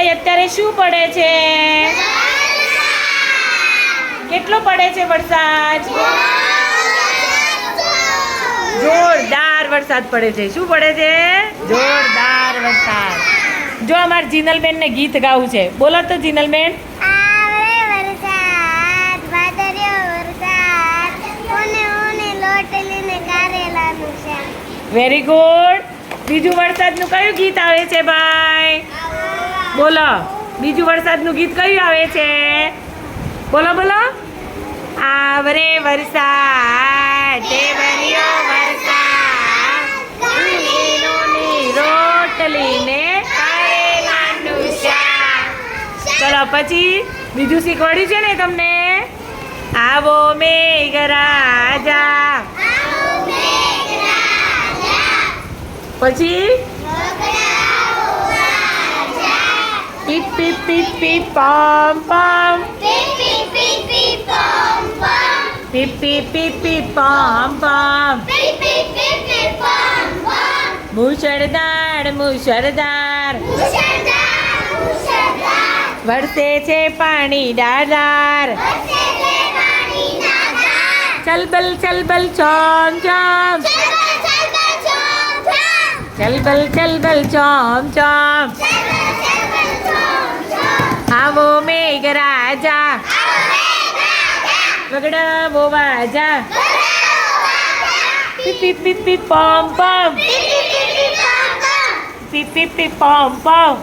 ભાઈ અત્યારે શું પડે છે? કેટલો પડે છે વરસાદ? જોરદાર વરસાદ પડે છે. શું પડે છે? જોરદાર વરસાદ. જો અમાર જીનલબેન ને ગીત ગાવું છે. બોલો તો જીનલબેન. વેરી ગુડ બીજું વરસાદનું કયું ગીત આવે છે ભાઈ? બોલો બીજું વરસાદનું ગીત કયું આવે છે? બોલો બોલો. આવરે વરસાદ ટેવરિયો વરસાદ રોટલી ને ચલો પછી બીજું શીખવાડ્યું છે ને તમને? આવો મેઘરાજા પછી? પીપ પીપ પીપ પીપ પમ પમ પીપ પીપ પીપ પીપ પમ પમ મુશળધાર મુશળધાર વરસે છે પાણી ડાળાર ચલબલ ચલબલ ચોમ ચોમ ચલબલ ચલબલ ચોમ ચોમ આવો મેઘ રાજા વગડાવો વાજા પીપ પીપ પીપ પીપ પમ પમ પીપ પીપ પીપ પમ પમ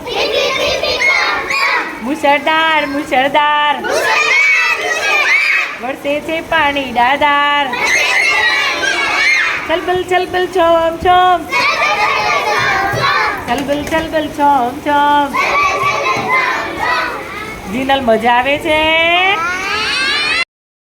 મુસળધાર મુસળધાર વરસે છે પાણી દાદાર ચલબલ ચલબલ ચોમ ચોમ ચલબલ ચલબલ ચોમ ચોમ જીનલ મજા આવે છે?